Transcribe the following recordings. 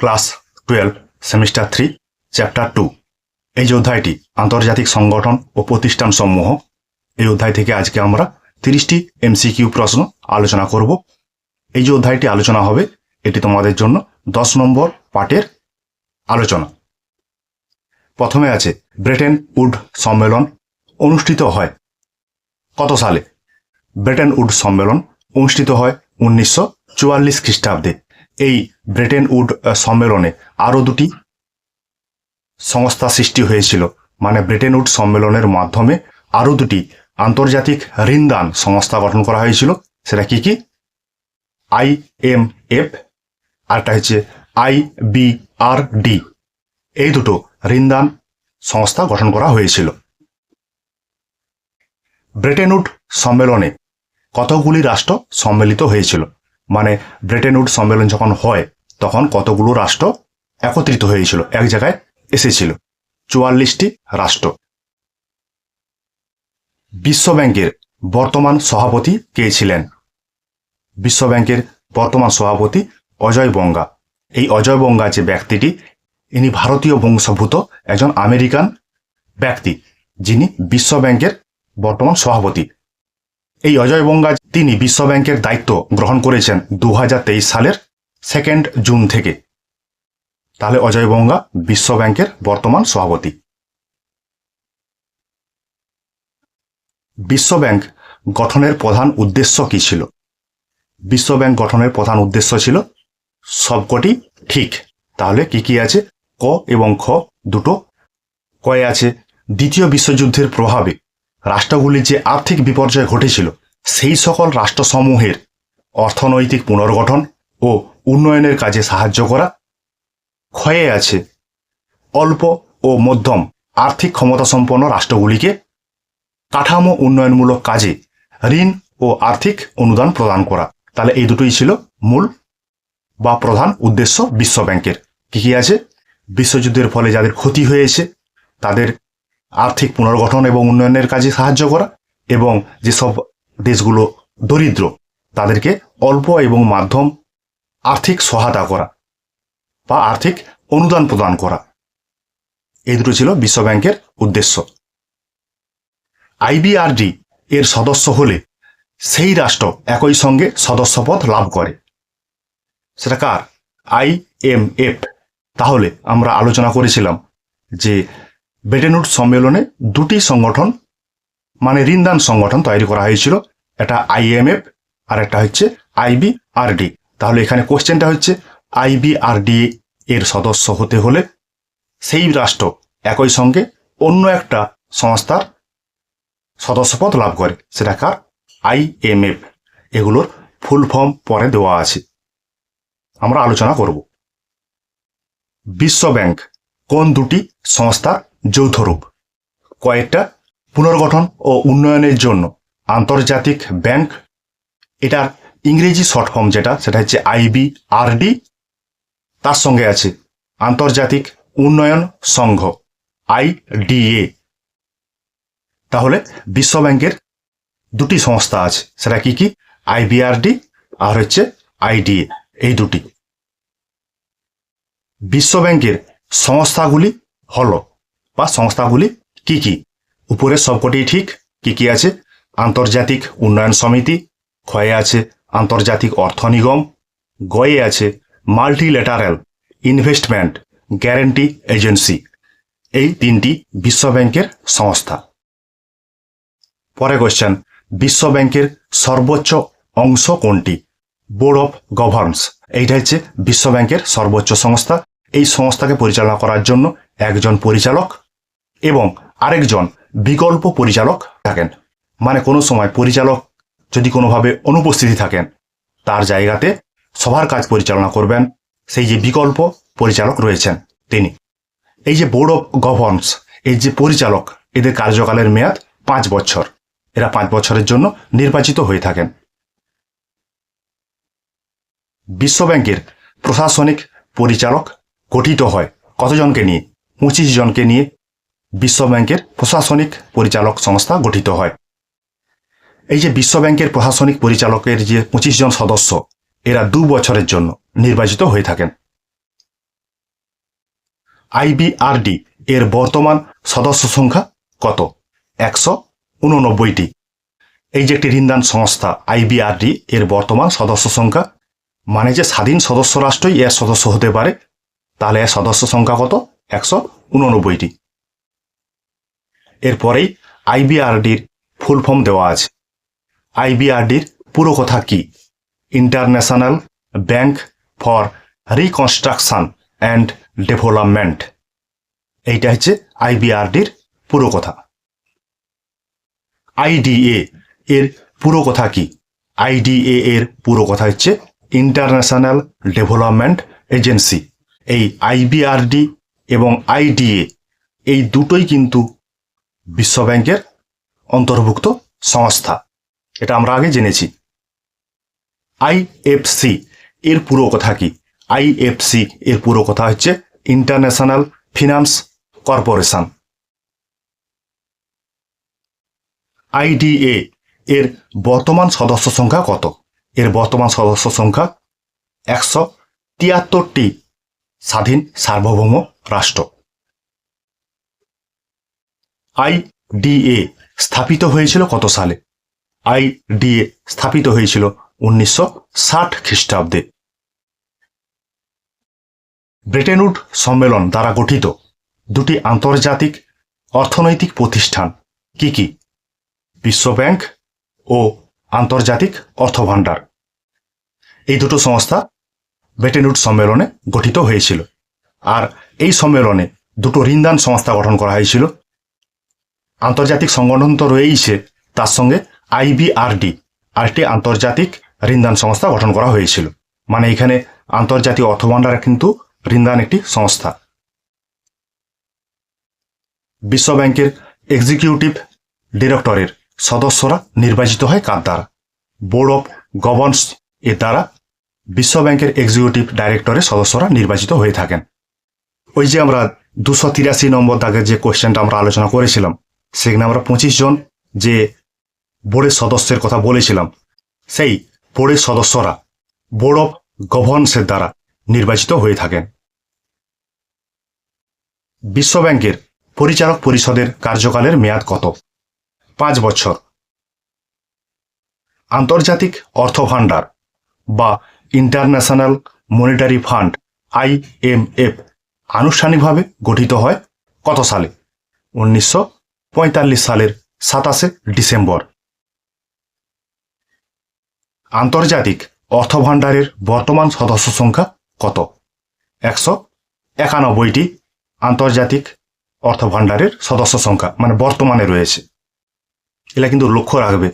Class twelve, semester three, chapter two. এই যে অধ্যায়টি, আন্তর্জাতিক সংগঠন ও প্রতিষ্ঠান সমূহ, এই অধ্যায় থেকে আজকে আমরা তিরিশটি এমসিকিউ প্রশ্ন আলোচনা করব। এই যে অধ্যায়টি আলোচনা হবে, এটি তোমাদের জন্য দশ নম্বর পার্টের আলোচনা। প্রথমে আছে, ব্রিটেন উড সম্মেলন অনুষ্ঠিত হয় কত সালে? ব্রিটেন উড সম্মেলন অনুষ্ঠিত হয় উনিশশো চুয়াল্লিশ খ্রিস্টাব্দে। এই ব্রিটেন উড সম্মেলনে আরও দুটি সংস্থা সৃষ্টি হয়েছিল। মানে ব্রিটেন উড সম্মেলনের মাধ্যমে আরও দুটি আন্তর্জাতিক ঋণদান সংস্থা গঠন করা হয়েছিল। সেটা কি কি? আই এম এফ আরটা হচ্ছে আই বি আর ডি। এই দুটো ঋণদান সংস্থা গঠন করা হয়েছিল। ব্রিটেন উড সম্মেলনে কতগুলি রাষ্ট্র সম্মিলিত হয়েছিল? মানে ব্রিটেন উড সম্মেলন যখন হয় তখন কতগুলো রাষ্ট্র একত্রিত হয়েছিল? এক জায়গায় এসেছিল। চুয়াল্লিশটি রাষ্ট্র। বিশ্ব ব্যাংকের বর্তমান সভাপতি কে ছিলেন? বিশ্ব ব্যাংকের বর্তমান সভাপতি অজয় বঙ্গা। এই অজয় বঙ্গা যে ব্যক্তিটি, ইনি ভারতীয় বংশভূত একজন আমেরিকান ব্যক্তি, যিনি বিশ্ব ব্যাংকের বর্তমান সভাপতি। এই অজয় বঙ্গা, তিনি বিশ্ব ব্যাংকের দায়িত্ব গ্রহণ করেছেন দু হাজার তেইশ সালের সেকেন্ড জুন থেকে। তাহলে অজয় বঙ্গা বিশ্ব ব্যাংকের বর্তমান সভাপতি। বিশ্ব ব্যাংক গঠনের প্রধান উদ্দেশ্য কি ছিল? বিশ্ব ব্যাংক গঠনের প্রধান উদ্দেশ্য ছিল সবকটি ঠিক। তাহলে কি কি আছে? ক এবং খ দুটো। কয়ে আছে, দ্বিতীয় বিশ্বযুদ্ধের প্রভাবে রাষ্ট্রগুলির যে আর্থিক বিপর্যয় ঘটেছিল, সেই সকল রাষ্ট্রসমূহের অর্থনৈতিক পুনর্গঠন ও উন্নয়নের কাজে সাহায্য করা ক্ষয়ে আছে। অল্প ও মধ্যম আর্থিক ক্ষমতাসম্পন্ন রাষ্ট্রগুলিকে কাঠামো উন্নয়নমূলক কাজে ঋণ ও আর্থিক অনুদান প্রদান করা। তাহলে এই দুটোই ছিল মূল বা প্রধান উদ্দেশ্য বিশ্ব ব্যাংকের। কি কি আছে? বিশ্বযুদ্ধের ফলে যাদের ক্ষতি হয়েছে, তাদের আর্থিক পুনর্গঠন এবং উন্নয়নের কাজে সাহায্য করা এবং যেসব দেশগুলো দরিদ্র, তাদেরকে অল্প এবং মাধ্যম আর্থিক সহায়তা করা বা আর্থিক অনুদান প্রদান করা। এই দুটো ছিল বিশ্ব ব্যাংকের উদ্দেশ্য। আইবিআরডি এর সদস্য হলে সেই রাষ্ট্র একই সঙ্গে সদস্যপদ লাভ করে। সেটা কার? I M F. তাহলে আমরা আলোচনা করেছিলাম যে বেটেনুড সম্মেলনে দুটি সংগঠন মানে ঋণদান সংগঠন তৈরি করা হয়েছিল। এটা আইএমএফ আর একটা হচ্ছে আইবিআরডি তাহলে এখানে কোশ্চেনটা হচ্ছে আইবিআরডি এর সদস্য হতে হলে সেই রাষ্ট্র একই সঙ্গে অন্য একটা সংস্থার সদস্যপদ লাভ করে, সেটা কার? আইএমএফ। এগুলোর ফুল ফর্ম পরে দেওয়া আছে। আমরা আলোচনা করব। বিশ্ব ব্যাংক কোন দুটি সংস্থার যৌথ রূপ কয়েকটা পুনর্গঠন ও উন্নয়নের জন্য আন্তর্জাতিক ব্যাংক, এটার ইংরেজি শর্ট ফর্ম যেটা, সেটা হচ্ছে আইবি আইবিআরডি তার সঙ্গে আছে আন্তর্জাতিক উন্নয়ন সংঘ আইডিএ তাহলে বিশ্ব ব্যাংকের দুটি সংস্থা আছে, সেটা কি কি? আইবিআরডি আর হচ্ছে আইডিএ এই দুটি। বিশ্ব ব্যাংকের সংস্থাগুলি হল, বা সংস্থাগুলি কি কি? উপরের সবকটি ঠিক, কি কি আছে? আন্তর্জাতিক উন্নয়ন সমিতি, ক্ষয়ে আছে আন্তর্জাতিক অর্থ নিগম, গয়ে আছে মাল্টিলেটারাল ইনভেস্টমেন্ট গ্যারেন্টি এজেন্সি। এই তিনটি বিশ্ব ব্যাংকের সংস্থা। পরে কোশ্চেন বিশ্ব ব্যাংকের সর্বোচ্চ অংশ কোনটি? বোর্ড অফ গভর্নস এইটা হচ্ছে বিশ্ব ব্যাংকের সর্বোচ্চ সংস্থা। এই সংস্থাকে পরিচালনা করার জন্য একজন পরিচালক এবং আরেকজন বিকল্প পরিচালক থাকেন। মানে কোনো সময় পরিচালক যদি কোনোভাবে অনুপস্থিতি থাকেন তার জায়গাতে সবার কাজ পরিচালনা করবেন। সেই যে বিকল্প পরিচালক রয়েছেন তিনি। এই যে বোর্ড অফ গভর্নস এই যে পরিচালক, এদের কার্যকালের মেয়াদ পাঁচ বছর। এরা পাঁচ বছরের জন্য নির্বাচিত হয়ে থাকেন। বিশ্ব ব্যাংকের প্রশাসনিক পরিচালক গঠিত হয় কতজনকে নিয়ে? পঁচিশ জনকে নিয়ে বিশ্ব ব্যাংকের প্রশাসনিক পরিচালক সংস্থা গঠিত হয়। এই যে বিশ্ব ব্যাংকের প্রশাসনিক পরিচালকের যে পঁচিশ জন সদস্য, এরা দু বছরের জন্য নির্বাচিত হয়ে থাকেন। আইবিআরডি এর বর্তমান সদস্য সংখ্যা কত? একশো উননব্বইটি। এই যে একটি ঋণদান সংস্থা, আইবিআরডি এর বর্তমান সদস্য সংখ্যা মানে যে স্বাধীন সদস্য রাষ্ট্রই এর সদস্য হতে পারে, তাহলে এর সদস্য সংখ্যা কত? একশো উননব্বইটি। এরপরেই আইবিআরডির ফুল ফর্ম দেওয়া আছে। আইবিআরডির পুরো কথা কি? International bank for reconstruction and development এইটা হচ্ছে আইবিআরডির পুরো কথা। আইডিএ এর পুরো কথা কি? আইডিএ এর পুরো কথা হচ্ছে ইন্টারন্যাশনাল ডেভেলপমেন্ট এজেন্সি এই আইবিআরডি এবং আইডিএ এই দুটোই কিন্তু বিশ্বব্যাংকের অন্তর্ভুক্ত সংস্থা। এটা আমরা আগে জেনেছি। আইএফসি এর পুরো কথা কি? আইএফসি এর পুরো কথা হচ্ছে ইন্টারন্যাশনাল ফিনান্স কর্পোরেশন আইডিএ এর বর্তমান সদস্য সংখ্যা কত? এর বর্তমান সদস্য সংখ্যা একশো তিয়াত্তরটি স্বাধীন সার্বভৌম রাষ্ট্র। আইডিএ স্থাপিত হয়েছিল কত সালে? আইডিএ স্থাপিত হয়েছিল উনিশশো ষাট খ্রিস্টাব্দে। ব্রিটেনউড সম্মেলন দ্বারা গঠিত। দুটি আন্তর্জাতিক অর্থনৈতিক প্রতিষ্ঠান কি কি? বিশ্বব্যাংক ও আন্তর্জাতিক অর্থভাণ্ডার। এই দুটো সংস্থা ব্রিটেনউড সম্মেলনে গঠিত হয়েছিল। আর এই সম্মেলনে দুটো ঋণদান সংস্থা গঠন করা হয়েছিল। আন্তর্জাতিক সংগঠন তো রয়েইছে, তার সঙ্গে আইবিআরডি আরেকটি আন্তর্জাতিক ঋণদান সংস্থা গঠন করা হয়েছিল। মানে এখানে আন্তর্জাতিক অর্থভাণ্ডার কিন্তু ঋণদান একটি সংস্থা। বিশ্বব্যাংকের এক্সিকিউটিভ ডিরেক্টরের সদস্যরা নির্বাচিত হয় কার দ্বারা বোর্ড অফ গভর্নস এর দ্বারা বিশ্বব্যাংকের এক্সিকিউটিভ ডাইরেক্টরের সদস্যরা নির্বাচিত হয়ে থাকেন। ওই যে আমরা দুশো তিরাশি নম্বর দাগের যে কোয়েশ্চেনটা আমরা আলোচনা করেছিলাম, সেখানে আমরা পঁচিশ জন যে বোর্ডের সদস্যের কথা বলেছিলাম। সেই বোর্ডের সদস্যরা বোর্ড অফ গভর্নসের দ্বারা নির্বাচিত হয়ে থাকেন। বিশ্বব্যাংকের পরিচালক পরিষদের কার্যকালের মেয়াদ কত? পাঁচ বছর। আন্তর্জাতিক অর্থ ভাণ্ডার বা ইন্টারন্যাশনাল মনিটারি ফান্ড আইএমএফ আনুষ্ঠানিকভাবে গঠিত হয় কত সালে? উনিশশো পঁয়তাল্লিশ সালের সাতাশে ডিসেম্বর। আন্তর্জাতিক অর্থ ভাণ্ডারের বর্তমান সদস্য সংখ্যা কত? একশো একানব্বইটি আন্তর্জাতিক অর্থভাণ্ডারের সদস্য সংখ্যা মানে বর্তমানে রয়েছে। এটা কিন্তু লক্ষ্য রাখবে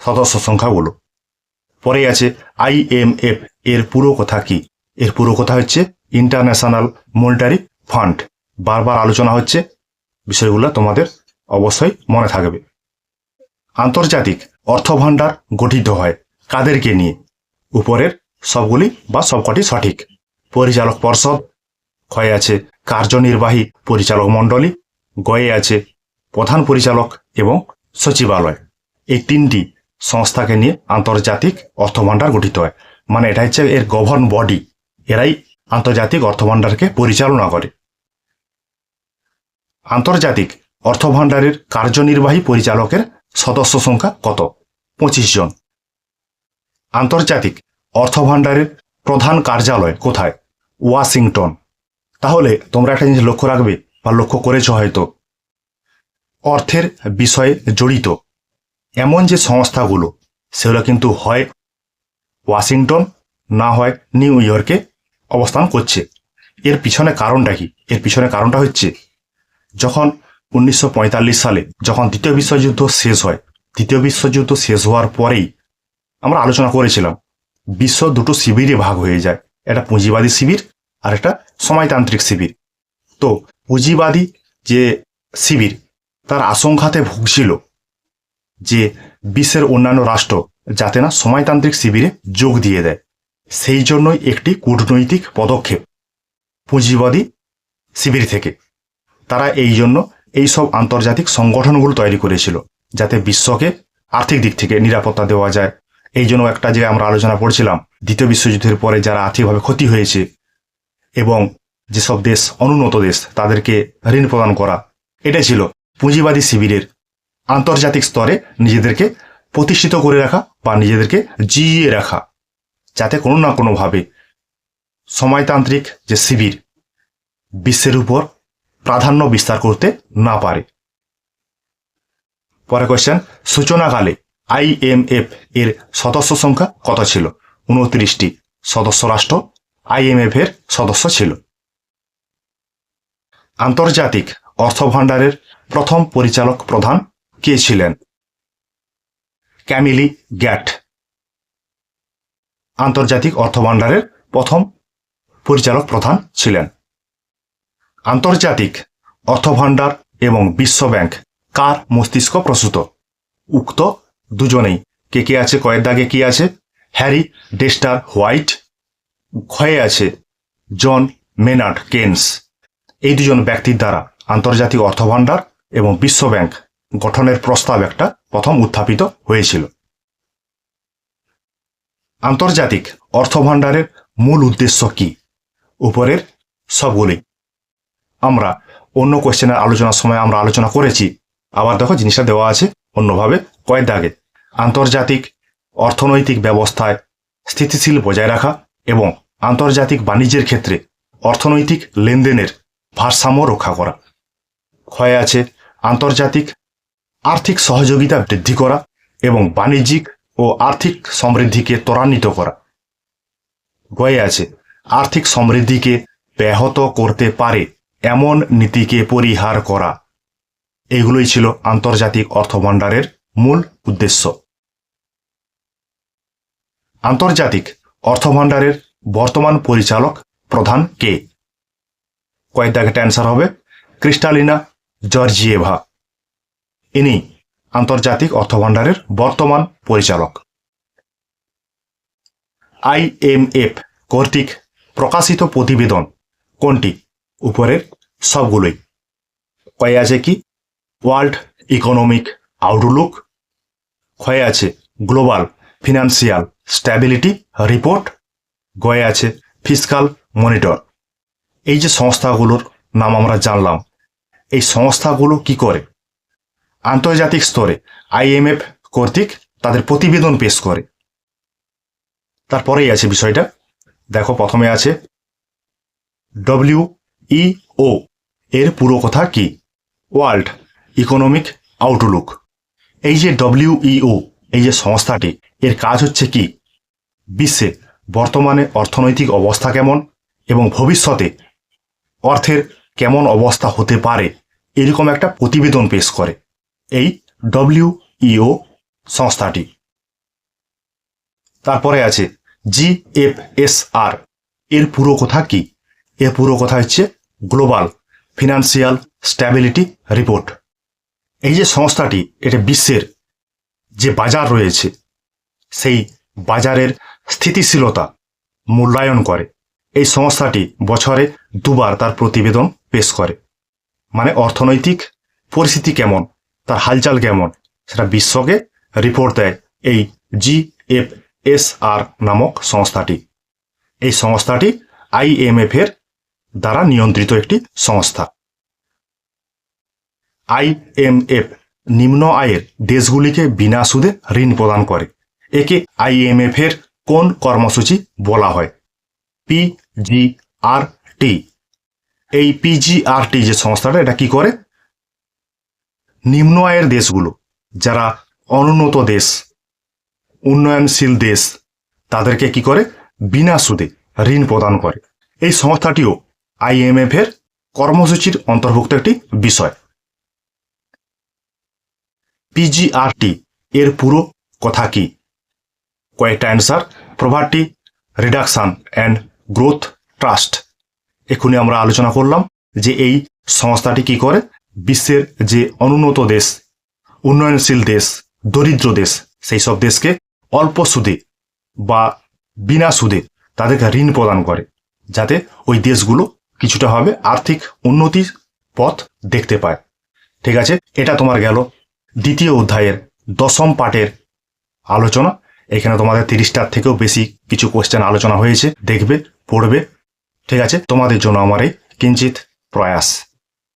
সদস্য সংখ্যাগুলো। পরে আছে আইএমএফ এর পুরো কথা কি? এর পুরো কথা হচ্ছে ইন্টারন্যাশনাল মনিটারি ফান্ড। বারবার আলোচনা হচ্ছে, বিষয়গুলো তোমাদের অবশ্যই মনে থাকবে। আন্তর্জাতিক অর্থ ভাণ্ডার গঠিত হয় কাদেরকে নিয়ে? উপরের সবগুলি বা সবকটি সঠিক। পরিচালক পর্ষদ। ক্ষয়ে আছে কার্যনির্বাহী পরিচালক মণ্ডলী। গয়ে আছে প্রধান পরিচালক এবং সচিবালয়। এই তিনটি সংস্থাকে নিয়ে আন্তর্জাতিক অর্থভাণ্ডার গঠিত হয়। মানে এটা হচ্ছে এর গভর্ন বডি এরাই আন্তর্জাতিক অর্থভাণ্ডারকে পরিচালনা করে। আন্তর্জাতিক অর্থভাণ্ডারের কার্যনির্বাহী পরিচালকের সদস্য সংখ্যা কত? পঁচিশ জন। আন্তর্জাতিক অর্থভাণ্ডারের প্রধান কার্যালয় কোথায়? ওয়াশিংটন। তাহলে তোমরা একটা জিনিস লক্ষ্য রাখবে বা লক্ষ্য করেছ হয়তো। অর্থের বিষয়ে জড়িত। এমন যে সংস্থাগুলো, সেগুলো কিন্তু হয় ওয়াশিংটন, না হয় নিউ ইয়র্কে অবস্থান করছে। এর পিছনে কারণটা কি? এর পিছনে কারণটা হচ্ছে, যখন উনিশশো পঁয়তাল্লিশ সালে যখন দ্বিতীয় বিশ্বযুদ্ধ শেষ হয়, দ্বিতীয় বিশ্বযুদ্ধ শেষ হওয়ার পরেই আমরা আলোচনা করেছিলাম, বিশ্ব দুটো শিবিরে ভাগ হয়ে যায়, একটা পুঁজিবাদী শিবির আর একটা সময়তান্ত্রিক শিবির। তো পুঁজিবাদী যে শিবির, তার আশঙ্কাতে ভুগছিল যে বিশ্বের অন্যান্য রাষ্ট্র যাতে না সময়তান্ত্রিক শিবিরে যোগ দিয়ে দেয়। সেই জন্যই একটি কূটনৈতিক পদক্ষেপ পুঁজিবাদী শিবির থেকে। তারা এই জন্য এইসব আন্তর্জাতিক সংগঠনগুলো তৈরি করেছিল, যাতে বিশ্বকে আর্থিক দিক থেকে নিরাপত্তা দেওয়া যায়। এই জন্য একটা যে আমরা আলোচনা করছিলাম, দ্বিতীয় বিশ্বযুদ্ধের পরে যারা আর্থিকভাবে ক্ষতি হয়েছে এবং যেসব দেশ, অনুন্নত দেশ, তাদেরকে ঋণ প্রদান করা এটা ছিল পুঁজিবাদী শিবিরের আন্তর্জাতিক স্তরে নিজেদেরকে প্রতিষ্ঠিত করে রাখা বা নিজেদেরকে জিইয়ে রাখা, যাতে কোনো না কোনোভাবে সময়তান্ত্রিক যে শিবির, বিশ্বের উপর প্রাধান্য বিস্তার করতে না পারে। পরে কোয়েশ্চেন সূচনাকালে আইএমএফ এর সদস্য সংখ্যা কত ছিল? উনত্রিশটি সদস্য রাষ্ট্র আইএমএফ এর সদস্য ছিল। আন্তর্জাতিক অর্থভাণ্ডারের প্রথম পরিচালক প্রধান কে ছিলেন? ক্যামিলি গ্যাট। আন্তর্জাতিক অর্থভাণ্ডারের প্রথম পরিচালক প্রধান ছিলেন। আন্তর্জাতিক অর্থভাণ্ডার এবং বিশ্ব ব্যাংক কার মস্তিষ্ক প্রসূত? উক্ত দুজনেই কে কে আছে, কয়ের দাগে কি আছে? হ্যারি, ডেস্টার, হোয়াইট, ক্ষয়ে আছে জন মেনার্ড কেন্স। এই দুজন ব্যক্তির দ্বারা আন্তর্জাতিক অর্থভাণ্ডার এবং বিশ্ব ব্যাংক গঠনের প্রস্তাব একটা প্রথম উত্থাপিত হয়েছিল। আন্তর্জাতিক অর্থভাণ্ডারের মূল উদ্দেশ্য কি? উপরের সবগুলি আমরা অন্য কোয়েশ্চেনের আলোচনার সময় আমরা আলোচনা করেছি। আবার দেখো জিনিসটা দেওয়া আছে অন্যভাবে কয়েক দাগে। আন্তর্জাতিক অর্থনৈতিক ব্যবস্থায় স্থিতিশীল বজায় রাখা এবং আন্তর্জাতিক বাণিজ্যের ক্ষেত্রে অর্থনৈতিক লেনদেনের ভারসাম্য রক্ষা করা। ক্ষয়ে আছে আন্তর্জাতিক আর্থিক সহযোগিতা বৃদ্ধি করা এবং বাণিজ্যিক ও আর্থিক সমৃদ্ধিকে ত্বরান্বিত করা। গয়ে আছে আর্থিক সমৃদ্ধিকে ব্যাহত করতে পারে এমন নীতিকে পরিহার করা। এগুলোই ছিল আন্তর্জাতিক অর্থভাণ্ডারের মূল উদ্দেশ্য। আন্তর্জাতিক অর্থভাণ্ডারের বর্তমান পরিচালক প্রধান কে? কয়েক দাগেটা অ্যান্সার হবে। Kristalina Georgieva. ইনি আন্তর্জাতিক অর্থভাণ্ডারের বর্তমান পরিচালক। আইএমএফ কর্তৃক প্রকাশিত প্রতিবেদন কোনটি? উপরের সবগুলোই। কয়ে আছে কি? ওয়ার্ল্ড ইকোনমিক আউটলুক ক্ষয়ে আছে গ্লোবাল ফিনান্সিয়াল স্ট্যাবিলিটি রিপোর্ট গয়ে আছে ফিসকাল মনিটর এই যে সংস্থাগুলোর নাম আমরা জানলাম, এই সংস্থাগুলো কি করে? আন্তর্জাতিক স্তরে আইএমএফ কর্তৃক তাদের প্রতিবেদন পেশ করে। তারপরেই আছে বিষয়টা। দেখো, প্রথমে আছে ডব্লিউ ইও এর পুরো কথা কি? World economic outlook. এই যে ডব্লিউইও এই যে সংস্থাটি, এর কাজ হচ্ছে কি? বিশ্বে বর্তমানে অর্থনৈতিক অবস্থা কেমন এবং ভবিষ্যতে অর্থের কেমন অবস্থা হতে পারে, এরকম একটা প্রতিবেদন পেশ করে এই ডব্লিউইও সংস্থাটি। তারপরে আছে জিএফএসআর এর পুরো কথা কি? এর পুরো কথা হচ্ছে গ্লোবাল ফিনান্সিয়াল স্ট্যাবিলিটি রিপোর্ট। এই যে সংস্থাটি, এটা বিশ্বের যে বাজার রয়েছে, সেই বাজারের স্থিতিশীলতা মূল্যায়ন করে। এই সংস্থাটি বছরে দুবার তার প্রতিবেদন পেশ করে। মানে অর্থনৈতিক পরিস্থিতি কেমন, তার হালচাল কেমন, সেটা বিশ্বকে রিপোর্ট দেয় এই জিএফএসআর নামক সংস্থাটি। এই সংস্থাটি আইএমএফ এর দ্বারা নিয়ন্ত্রিত একটি সংস্থা। আইএমএফ নিম্ন আয়ের দেশগুলিকে বিনা সুদে ঋণ প্রদান করে। একে আইএমএফ এর কোন কর্মসূচি বলা হয়? পিজিআরটি এই পিজিআরটি যে সংস্থাটা, এটা কি করে? নিম্ন আয়ের দেশগুলো, যারা অনুন্নত দেশ, উন্নয়নশীল দেশ, তাদেরকে কি করে? বিনা সুদে ঋণ প্রদান করে। এই সংস্থাটিও আইএমএফ এর কর্মসূচির অন্তর্ভুক্ত একটি বিষয়। পিজিআরটি এর পুরো কথা কি? কয়েকটা answer poverty reduction and growth trust এখনই আমরা আলোচনা করলাম যে এই সংস্থাটি কি করে? বিশ্বের যে অনুন্নত দেশ, উন্নয়নশীল দেশ, দরিদ্র দেশ, সেই সব দেশকে অল্প সুদে বা বিনা সুদে তাদেরকে ঋণ প্রদান করে, যাতে ওই দেশগুলো কিছুটা হবে আর্থিক উন্নতির পথ দেখতে পায়। ঠিক আছে? এটা তোমার গেল দ্বিতীয় অধ্যায়ের দশম পাঠের আলোচনা। এখানে তোমাদের তিরিশটার থেকেও বেশি কিছু কোয়েশ্চেন আলোচনা হয়েছে, দেখবে, পড়বে। ঠিক আছে? তোমাদের জন্য আমার এই কিঞ্চিত প্রয়াস।